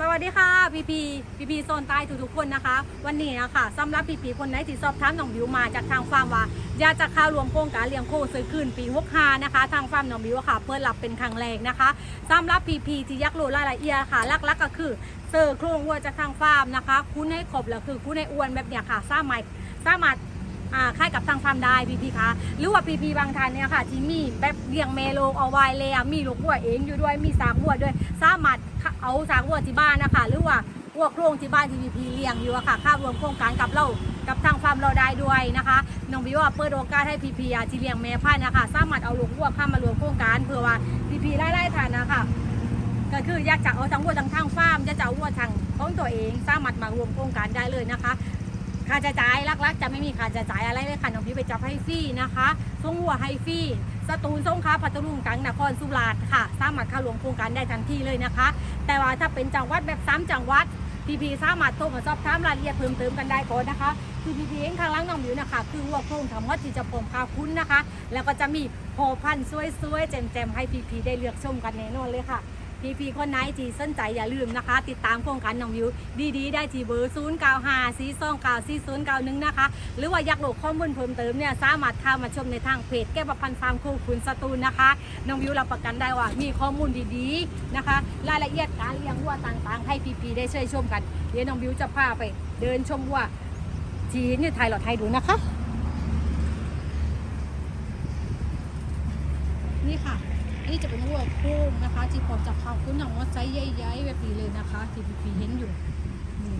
สวัสดีค่ะพีพีพีพีโซนใต้ทุกๆคนนะคะ วันนี้นะคะสำหรับพีพีคนไหนที่สอบถามหนองบิวมาจากทางฟาร์มว่าอยากจะเข้ารวมโครงการเลี้ยงโคซื้อคืนปี65นะคะ ทางฟาร์มน้องบิวค่ะเปิดรับเป็นครั้งแรกนะคะสำหรับพีพีที่ยักรู้รายละเอียดค่ะลักๆก็คือเซอร์โครงวัวจากทางฟาร์มนะคะ คุณให้ครบแล้วคือคุณให้อ้วนแบบเนี้ยค่ะสามารถสามารถ ค่ายกับทางฟาร์มได้พีพีคะหรือว่าพีพีบางท่านเนี่ยค่ะที่มีแบบเลี้ยงเมโลงเอาไว้เลยมีลูกวัวเองอยู่ด้วยมีสากวัวด้วยสามารถเอาสากวัวที่บ้านนะคะหรือว่าวัวโครงที่บ้านที่พีพีเลี้ยงอยู่อะค่ะเข้ารวมโครงการกับเรากับทางฟาร์มเราได้ด้วยนะคะน้องบิวว่าเปิดโอกาสให้พีพีที่เลี้ยงแม่พันธุ์นะคะสามารถเอาลูกวัวข้ามมารวมโครงการเพื่อว่าพีพีไล่ๆทานนะคะก็คืออยากจะเอาทั้งวัวทั้งทางฟาร์มจะเอาวัวทางของตัวเองสามารถมารวมโครงการได้เลยนะคะ ค่าใช้จ่ายลักๆ จะไม่มีค่าใช้จ่ายอะไรเลยค่ะน้องพี่ไปจับให้ฟรีนะคะส่งวัวให้ฟรีสตูลสงขลาปัตตานีตรังนครสุราษฎร์ค่ะ สามารถเข้ารวมโครงการได้ทันทีเลยนะคะ แต่ว่าถ้าเป็นจังหวัดแบบซ้ำจังหวัดพีพีสามารถโทรมาสอบถามรายละเอียดเพิ่มเติมกันได้ก่อนนะคะคือพีพีเองข้างล่างน้องบิวนะคะ คือวัวโครงทั้งหมดที่จะผมค่าคุ้นนะคะ แล้วก็จะมีโพอพันสวยๆแจ่มๆให้พีพีได้เลือกชมกันแน่นอนเลยค่ะ พีพีคนไหนที่สนใจอย่าลืมนะคะ ติดตามโครงการน้องวิวดีๆ ได้ที่เบอร์0 9 5 4 2 9 4 0 9 1นะคะ หรือว่าอยากโหลดข้อมูลเพิ่มเติมเนี่ยสามารถเข้ามาชมในทางเพจแก้วประพันธ์ฟาร์มคู่คุณสตูลนะคะน้องวิวรับประกันได้ว่ามีข้อมูลดีๆนะคะ รายละเอียดการเลี้ยงวัวต่างๆ ให้พีพีได้ช่วยชมกันเดี๋ยวน้องวิวจะพาไป เดินชมวัวทีนี่ไทยหลอดไทยดูนะคะนี่ค่ะ นี่จะเป็นวัวโค้งนะคะ ที่ผมจะเข้าขึ้นหนองว่าไซส์ใหญ่ๆแบบนี้เลยนะคะ ที่พี่เห็นอยู่นี่